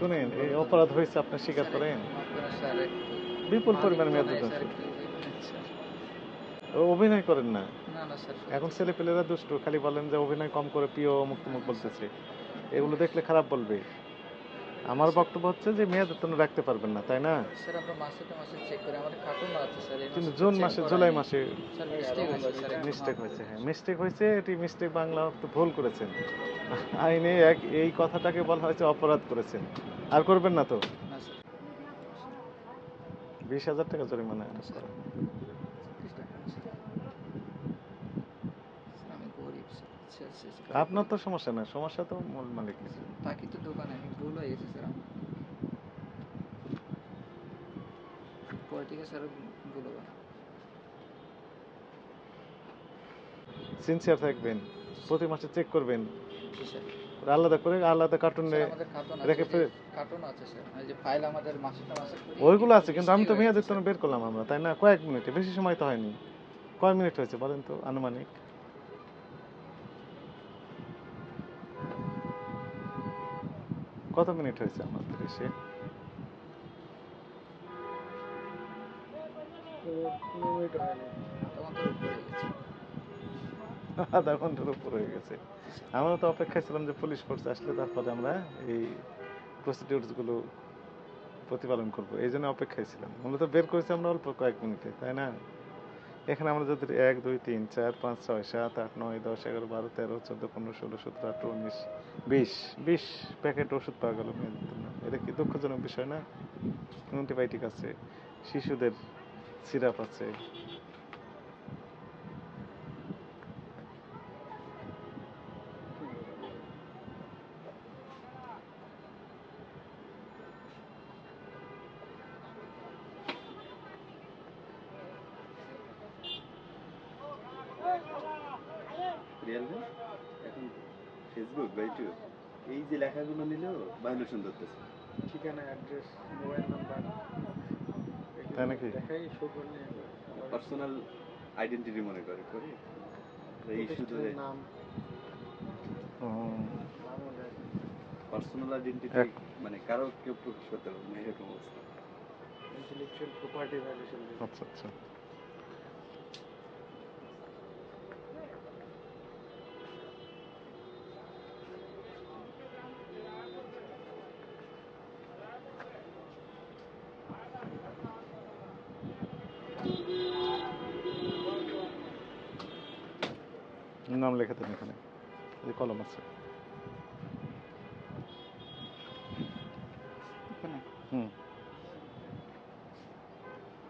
শুনেন, এই অপরাধ হয়েছে আপনি স্বীকার করেন? বিপুল পরিমাণ আচ্ছা। অভিনয় করেন না? এখন ছেলে পেলেরা দুষ্টু, খালি বলেন যে অভিনয় কম করে প্রিয় অমুক তমুক বলতেছে। এগুলো দেখলে খারাপ বলবে। আমার বক্তব্য হচ্ছে যে মেয়াদ তো রাখতে পারবেন না তাই না? স্যার আমরা মাসে তো মাসে চেক করি আমাদের কার্টুন আছে স্যার কিন্তু জুন মাসে জুলাই মাসে মিস্টেক হয়েছে একটু। হ্যাঁ মিস্টেক হয়েছে এটি মিস্টেক বাংলা তো ভুল করেছেন। আইনে এক এই কথাটাকে বলা হয়েছে অপরাধ করেছেন। আর করবেন না তো? বিশ হাজার টাকা জরিমানা আরোপ করা। প্লিজ টাকা দিন, স্যার। স্যার, আমি গরিব স্যার শেষ শেষ আপনার তো সমস্যা না সমস্যা তো মূল মালিক বাকি তো দোকানে আমি ভুল হয়ে গেছে স্যার। পরে থেকে স্যার ভুল হবে। না সিনসিয়ার থাকবেন প্রতি মাসে চেক করবেন। আলাদা করে আলাদা কার্টুনে স্যার, আমাদের কার্টুন রেখে আছে ফের- কার্টুন আছে স্যার। এই যে ফাইল আমাদের মাসে মাসে ওইগুলো আছে কিন্তু আমি তো মেয়াদের জন্য বের করলাম আমরা তাই না? কয়েক মিনিটে বেশি সময় তো হয়নি। কয় মিনিট হয়েছে বলেন তো আনুমানিক। কত মিনিট হয়েছে আমাদের এসে আধা ঘণ্টার উপর হয়ে গেছে। আমরা তো অপেক্ষায় ছিলাম যে পুলিশ ফোর্স আসলে তারপরে আমরা এই প্রসিডিউরসগুলো প্রতিপালন করব। এই জন্য অপেক্ষায় ছিলাম। মূলত বের করেছি আমরা অল্প কয়েক মিনিটে, তাই না? এখানে আমরা যদি এক, দুই, তিন, চার, পাঁচ, ছয়, সাত, আট, নয়, দশ, এগারো, বারো, তেরো, চোদ্দ, পনেরো, ষোলো, সতেরো, আঠারো, উনিশ, বিশ বিশ প্যাকেট ওষুধ পাওয়া গেল এটা কি দুঃখজনক বিষয় না? অ্যান্টিবায়োটিক আছে, শিশুদের সিরাপ আছে রিয়েল মি? এখন ফেসবুক বা ইউটিউব এই যে লেখাগুলো নিলেও ভায়োলেশন ধরতেছে ঠিকানা অ্যাড্রেস মোবাইল নাম্বার তাই নাকি? দেখাই শো করলে পার্সোনাল আইডেন্টিটি মনে করে করে এই ধরে নাম। পার্সোনাল আইডেন্টিটি এক- মানে কারও কেউ প্রকাশ করতে পারবে না এরকম অবস্থা। ইন্টেলেকচুয়াল প্রপার্টি ভায়োলেশন আচ্ছা আচ্ছা। নাম লেখাতেন এখানে। এই কলম আছে।